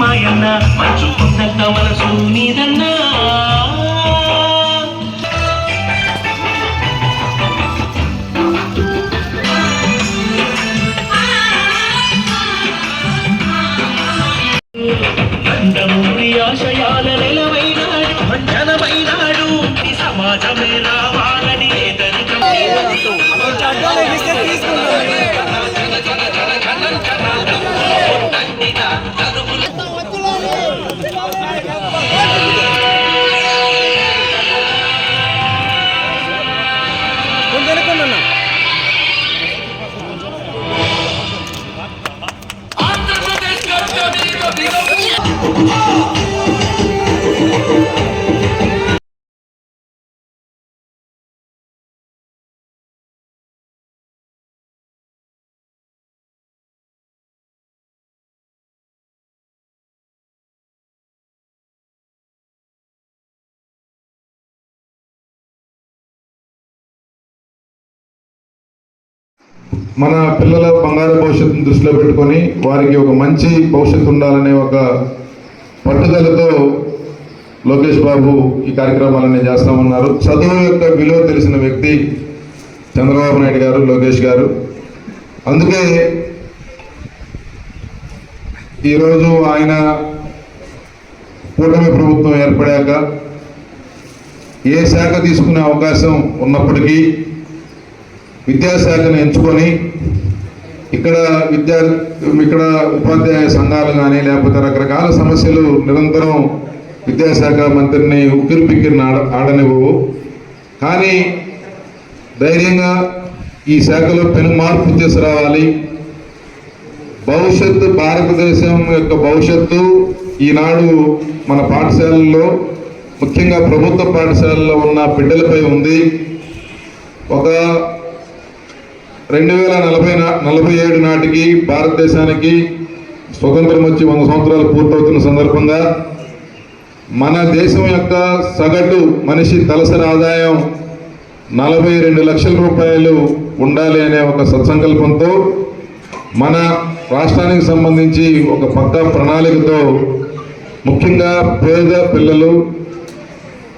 నీదన్నా మంచుకున్నంత మనసు నీదన్నా నందమూరి ఆశయాల నెలవైనాడు భంజనమైనాడు ఈ సమాజమే రావాలని ఏదరికం కొంచెం వెనక్కున్నా మన పిల్లల బంగారు భవిష్యత్తును దృష్టిలో పెట్టుకొని వారికి ఒక మంచి భవిష్యత్తు ఉండాలనే ఒక పట్టుదలతో లోకేష్ బాబు ఈ కార్యక్రమాలన్నీ చేస్తా ఉన్నారు. చదువు యొక్క విలువ తెలిసిన వ్యక్తి చంద్రబాబు నాయుడు గారు లోకేష్ గారు. అందుకే ఈరోజు ఆయన కూటమి ప్రభుత్వం ఏర్పడాక ఏ శాఖ తీసుకునే అవకాశం ఉన్నప్పటికీ విద్యాశాఖను ఎంచుకొని ఇక్కడ విద్యా ఇక్కడ ఉపాధ్యాయ సంఘాలు కానీ లేకపోతే రకరకాల సమస్యలు నిరంతరం విద్యాశాఖ మంత్రిని ఉక్కిరి పిక్కిరిని ఆడ ఆడనివ్వవు. కానీ ధైర్యంగా ఈ శాఖలో పెను మార్పు తీసుకురావాలి. భవిష్యత్తు భారతదేశం యొక్క భవిష్యత్తు ఈనాడు మన పాఠశాలల్లో ముఖ్యంగా ప్రభుత్వ పాఠశాలలో ఉన్న బిడ్డలపై ఉంది. ఒక రెండు వేల నలభై నలభై ఏడు నాటికి భారతదేశానికి స్వతంత్రం వచ్చి వంద సంవత్సరాలు పూర్తవుతున్న సందర్భంగా మన దేశం యొక్క సగటు మనిషి తలసరి ఆదాయం నలభై రెండు లక్షల రూపాయలు ఉండాలి అనే ఒక సత్సంకల్పంతో మన రాష్ట్రానికి సంబంధించి ఒక పక్క ప్రణాళికతో ముఖ్యంగా పేద పిల్లలు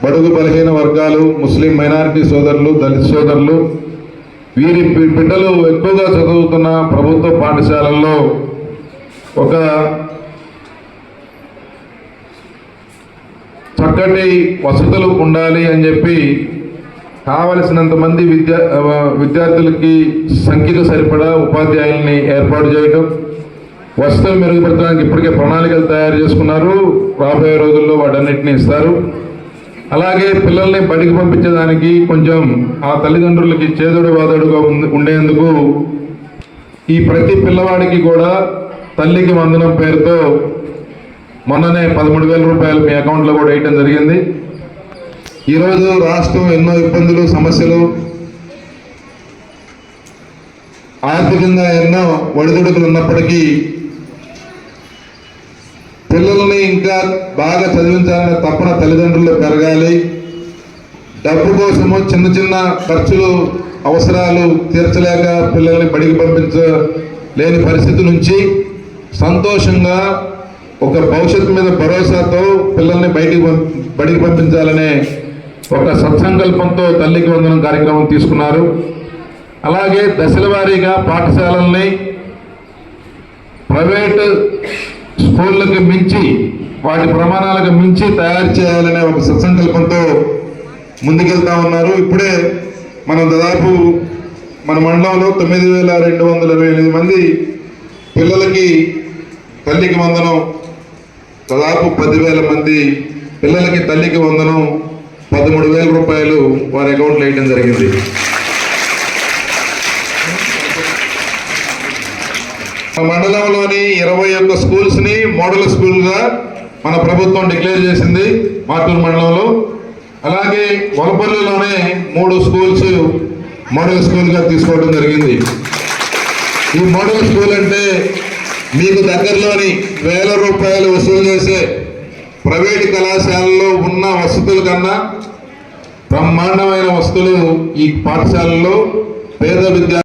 బడుగు బలహీన వర్గాలు ముస్లిం మైనారిటీ సోదరులు దళిత సోదరులు వీరి బిడ్డలు ఎక్కువగా చదువుతున్న ప్రభుత్వ పాఠశాలల్లో ఒక చక్కటి వసతులు ఉండాలి అని చెప్పి కావలసినంత మంది విద్యా విద్యార్థులకి సంఖ్యకు సరిపడా ఉపాధ్యాయుల్ని ఏర్పాటు చేయడం వసతులు మెరుగుపరచడానికి ఇప్పటికే ప్రణాళికలు తయారు చేసుకున్నారు. రాబోయే రోజుల్లో వాటన్నిటిని ఇస్తారు. అలాగే పిల్లల్ని బడికి పంపించడానికి కొంచెం ఆ తల్లిదండ్రులకి చేదుడు వాదడుగా ఉంది- ఉండేందుకు ఈ ప్రతి పిల్లవాడికి కూడా తల్లికి వందనం పేరుతో మొన్ననే పదమూడు వేల రూపాయలు మీ అకౌంట్లో కూడా వేయటం జరిగింది. ఈరోజు రాష్ట్రం ఎన్నో ఇబ్బందులు సమస్యలు ఆర్థికంగా ఎన్నో ఒడిదుడుకులు ఉన్నప్పటికీ పిల్లల్ని ఇంకా బాగా చదివించాలనే తపన తల్లిదండ్రులు పెరగాలి. డబ్బు కోసము చిన్న చిన్న ఖర్చులు అవసరాలు తీర్చలేక పిల్లల్ని బడికి పంపించలేని పరిస్థితి నుంచి సంతోషంగా ఒక భవిష్యత్తు మీద భరోసాతో పిల్లల్ని బయటికి బడికి పంపించాలనే ఒక సత్సంకల్పంతో తల్లికి వందనం కార్యక్రమం తీసుకున్నారు. అలాగే దశల వారీగా పాఠశాలల్ని ప్రైవేట్ స్కూళ్ళకు మించి వాటి ప్రమాణాలకు మించి తయారు చేయాలనే ఒక సత్సంకల్పంతో ముందుకెళ్తా ఉన్నారు. ఇప్పుడే మనం దాదాపు మన మండలంలో తొమ్మిది వేల రెండు వందల ఇరవై ఎనిమిది మంది పిల్లలకి తల్లికి వందనం దాదాపు పదివేల మంది పిల్లలకి తల్లికి వందనం పదమూడు వేల రూపాయలు వారి అకౌంట్లో వేయడం జరిగింది. మండలంలోని ఇరవై ఒక్క స్కూల్స్ని మోడల్ స్కూల్గా మన ప్రభుత్వం డిక్లేర్ చేసింది మార్టూరు మండలంలో. అలాగే వలపల్లిలోనే మూడు స్కూల్స్ మోడల్ స్కూల్గా తీసుకోవడం జరిగింది. ఈ మోడల్ స్కూల్ అంటే మీకు దగ్గరలోని వేల రూపాయలు వసూలు చేసే ప్రైవేట్ కళాశాలలో ఉన్న వసతుల కన్నా బ్రహ్మాండమైన వసతులు ఈ పాఠశాలలో పేద విద్యా